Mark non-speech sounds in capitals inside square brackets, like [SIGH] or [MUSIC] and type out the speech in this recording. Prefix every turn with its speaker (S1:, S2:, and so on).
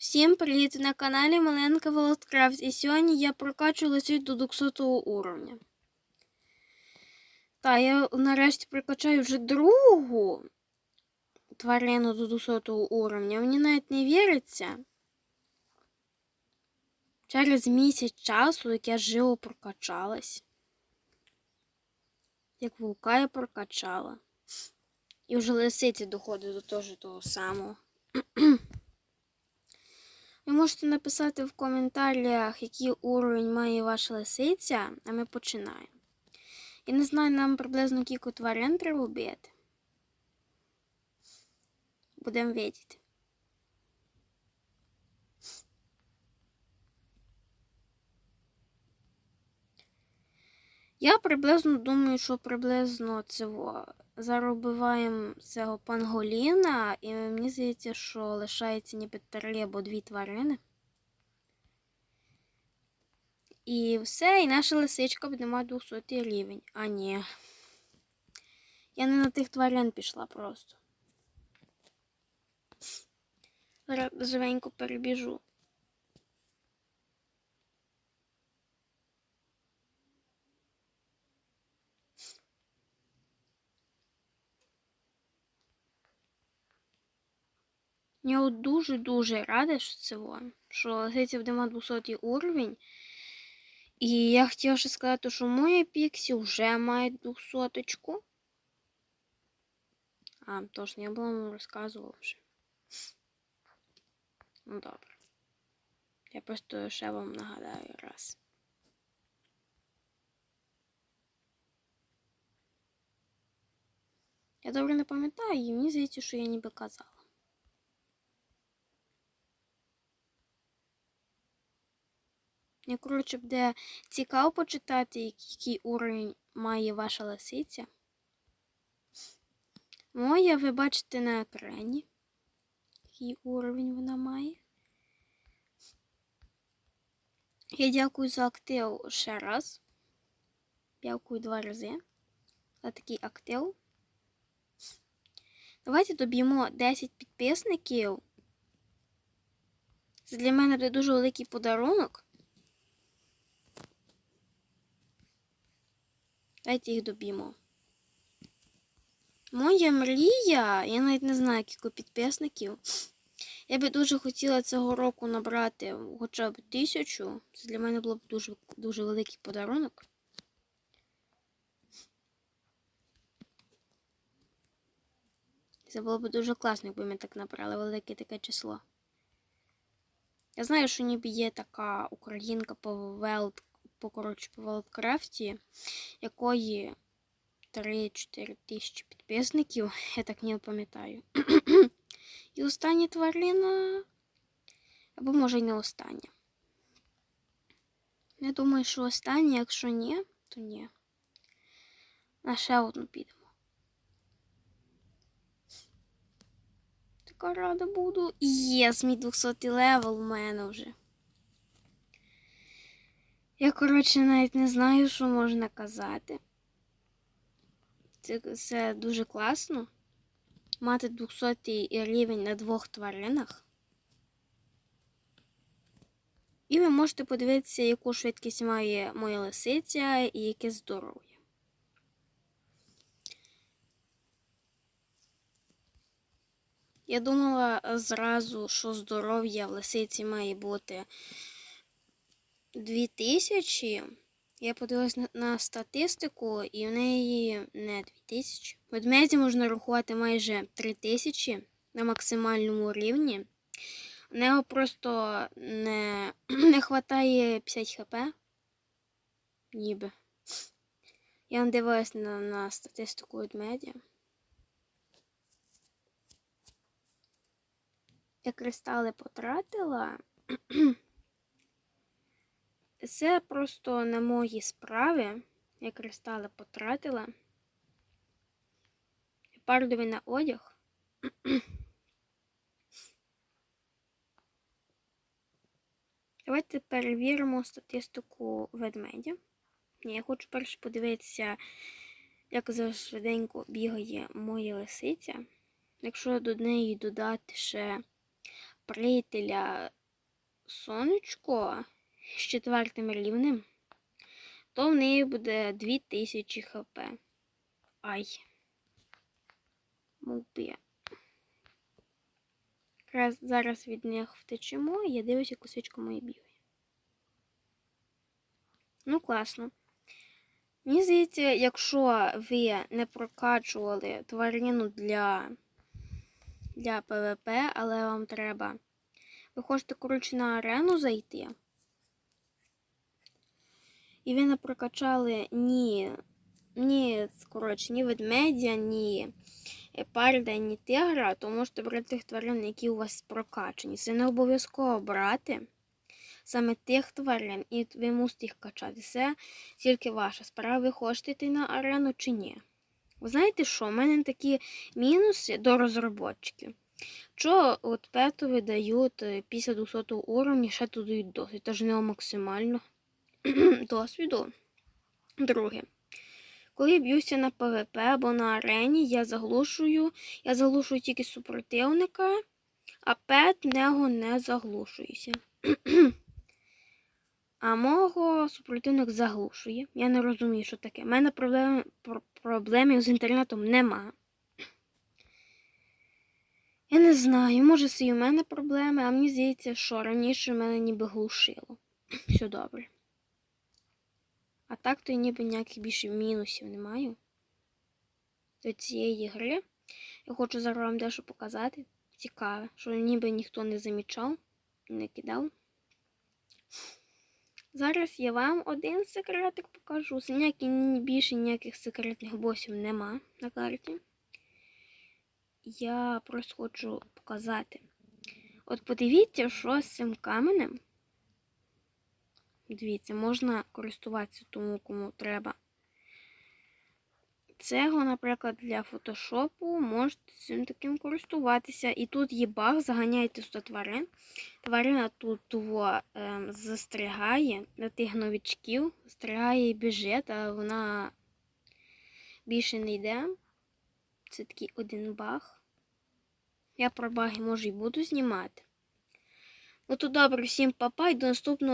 S1: Всім привіт! На каналі Маленька Володкрафт. І сьогодні я прокачую лисицю до 200 уровня. Та, я нарешті прокачаю вже другу тварину до 200 уровня. Мені навіть не віриться. Через місяць часу, як я живо прокачалась. Як вулка я прокачала. І вже лисиці доходить до того, того самого. Ви можете написати в коментарях, який уровень має ваша лисиця, а ми починаємо. Я не знаю, нам приблизно кілька тварин треба вбити. Будемо видіти. Я приблизно думаю, що приблизно цього заробиваємо цього панголіна, і мені здається, що лишається ніби три або дві тварини. І все, і наша лисичка мати 200 рівень. А ні. Я не на тих тварин пішла просто. Живенько перебіжу. Я дуже-дуже рада, що це вон, що лисиця буде мати 200 уровень. І я хотіла ще сказати, що моя Піксі вже має 200. А, точно, я була вам розказувала вже. Ну добре. Я просто ще вам нагадаю раз. Я добре не пам'ятаю, і мені здається, що я ніби казала. Мені, коротше, буде цікаво почитати, який уровень має ваша лисиця. Моя ви бачите на екрані, який уровень вона має. Я дякую за актив ще раз. Дякую два рази за такий актив. Давайте доб'ємо 10 підписників. Це для мене буде дуже великий подарунок. Давайте їх доб'ємо. Моя мрія, я навіть не знаю, кілька підписників. Я би дуже хотіла цього року набрати хоча б тисячу. Це для мене було б дуже, дуже великий подарунок. Це було б дуже класно, якби ми так набрали велике таке число. Я знаю, що ніби є така українка по Велд по по Володкрафті, якої 3-4 тисячі підписників, я так не пам'ятаю. [CLEARS THROAT] І остання тварина, або може й не остання. Я думаю, що остання, якщо ні, то ні. На ще одну підемо. Така рада буду. Єс, мій 200 левел у мене вже. Я, коротше, навіть не знаю, що можна казати. Це, це дуже класно. Мати 200 рівень на двох тваринах. І ви можете подивитися, яку швидкість має моя лисиця і яке здоров'я. Я думала зразу, що здоров'я в лисиці має бути 2000. Я подивилась на, на статистику, і в неї не 2000. Ведмеді можна рахувати майже 3000 на максимальному рівні. У нього просто не [CLEARS THROAT] не вистачає 50 хп. Ніби. Я не дивилась на, на статистику ведмедя. Я кристали потратила. [CLEARS THROAT] Це просто на мої справи. Я кристали потратила. Пардовий на одяг. [CLEARS THROAT] Давайте перевіримо статистику ведмедя. Ні, я хочу перше подивитися, як швиденько бігає моя лисиця. Якщо до неї додати ще приятеля сонечко з четвертим рівнем, то в неї буде 2000 хп. Ай. Мовпі. Якраз зараз від них втечемо, і я дивлюся, як косичка моя бігає. Ну, класно. Мені здається, якщо ви не прокачували тварину для, для ПВП, але вам треба. Ви хочете, коротше, на арену зайти. І ви не прокачали ні, ні, коротше, ні ведмедя, ні парда, ні тигра, то можете брати тих тварин, які у вас прокачані. Це не обов'язково брати саме тих тварин, і ви мусите їх качати. Це тільки ваша справа, ви хочете йти на арену чи ні. Ви знаєте що? У мене такі мінуси до розробочиків. Що от пету видають е, після 200 уровня, ще тут дають досвід, тож не максимально [CLEARS THROAT] досвіду. Друге. Коли б'юся на ПВП або на арені, я заглушую. Я заглушую тільки супротивника, а пет нього не заглушується. [CLEARS THROAT] А мого супротивник заглушує. Я не розумію, що таке. У мене проблем, про- проблемів з інтернетом нема. Я не знаю, може це і у мене проблеми, а мені здається, що раніше мене ніби глушило. [CLEARS THROAT] Все добре. А так то й ніби ніяких більше мінусів немає. До цієї гри. Я хочу зараз вам дещо показати. Цікаве, що ніби ніхто не замічав, не кидав. Зараз я вам один секретик покажу. Ніякі, більше ніяких секретних босів нема на карті. Я просто хочу показати. От подивіться, що з цим каменем. Дивіться, можна користуватися тому, кому треба. Цього, наприклад, для фотошопу можете цим таким користуватися. І тут є баг, заганяйте сюди тварин. Тварина тут того, ем, застрягає на тих новичків, застрягає і біжить, а вона більше не йде. Це такий один баг. Я про баги може і буду знімати. Ну то добре, всім папа і до наступного.